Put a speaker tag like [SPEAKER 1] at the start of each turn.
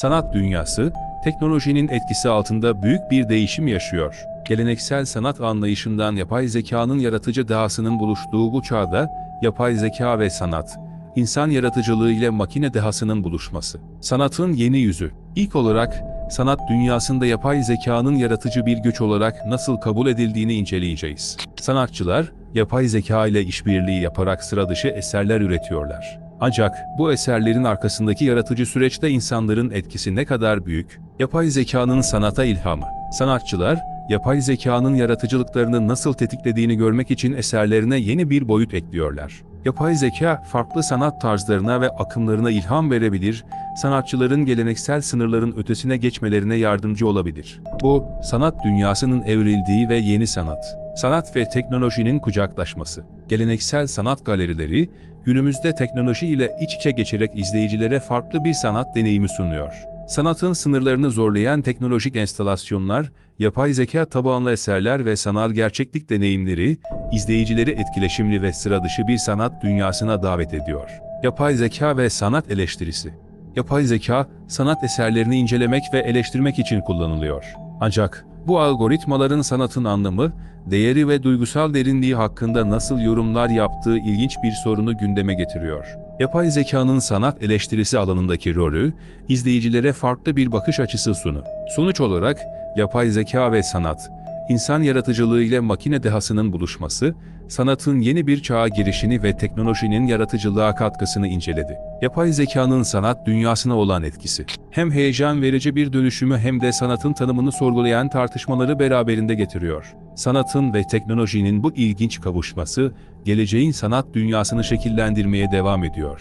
[SPEAKER 1] Sanat dünyası, teknolojinin etkisi altında büyük bir değişim yaşıyor. Geleneksel sanat anlayışından yapay zekanın yaratıcı dahasının buluştuğu bu çağda, yapay zeka ve sanat, insan yaratıcılığı ile makine dehasının buluşması. Sanatın yeni yüzü. İlk olarak, sanat dünyasında yapay zekanın yaratıcı bir güç olarak nasıl kabul edildiğini inceleyeceğiz. Sanatçılar, yapay zeka ile işbirliği yaparak sıra dışı eserler üretiyorlar. Ancak bu eserlerin arkasındaki yaratıcı süreçte insanların etkisi ne kadar büyük? Yapay zekanın sanata ilhamı. Sanatçılar, yapay zekanın yaratıcılıklarını nasıl tetiklediğini görmek için eserlerine yeni bir boyut ekliyorlar. Yapay zeka, farklı sanat tarzlarına ve akımlarına ilham verebilir, sanatçıların geleneksel sınırların ötesine geçmelerine yardımcı olabilir. Bu, sanat dünyasının evrildiği ve yeni sanat. Sanat ve teknolojinin kucaklaşması. Geleneksel sanat galerileri, günümüzde teknoloji ile iç içe geçerek izleyicilere farklı bir sanat deneyimi sunuyor. Sanatın sınırlarını zorlayan teknolojik enstalasyonlar, yapay zeka tabanlı eserler ve sanal gerçeklik deneyimleri, izleyicileri etkileşimli ve sıra dışı bir sanat dünyasına davet ediyor. Yapay zeka ve sanat eleştirisi. Yapay zeka, sanat eserlerini incelemek ve eleştirmek için kullanılıyor. Ancak bu algoritmaların sanatın anlamı, değeri ve duygusal derinliği hakkında nasıl yorumlar yaptığı ilginç bir sorunu gündeme getiriyor. Yapay zekanın sanat eleştirisi alanındaki rolü, izleyicilere farklı bir bakış açısı sunu. Sonuç olarak, yapay zeka ve sanat, insan yaratıcılığı ile makine dehasının buluşması, sanatın yeni bir çağa girişini ve teknolojinin yaratıcılığa katkısını inceledi. Yapay zekanın sanat dünyasına olan etkisi. Hem heyecan verici bir dönüşümü hem de sanatın tanımını sorgulayan tartışmaları beraberinde getiriyor. Sanatın ve teknolojinin bu ilginç kavuşması, geleceğin sanat dünyasını şekillendirmeye devam ediyor.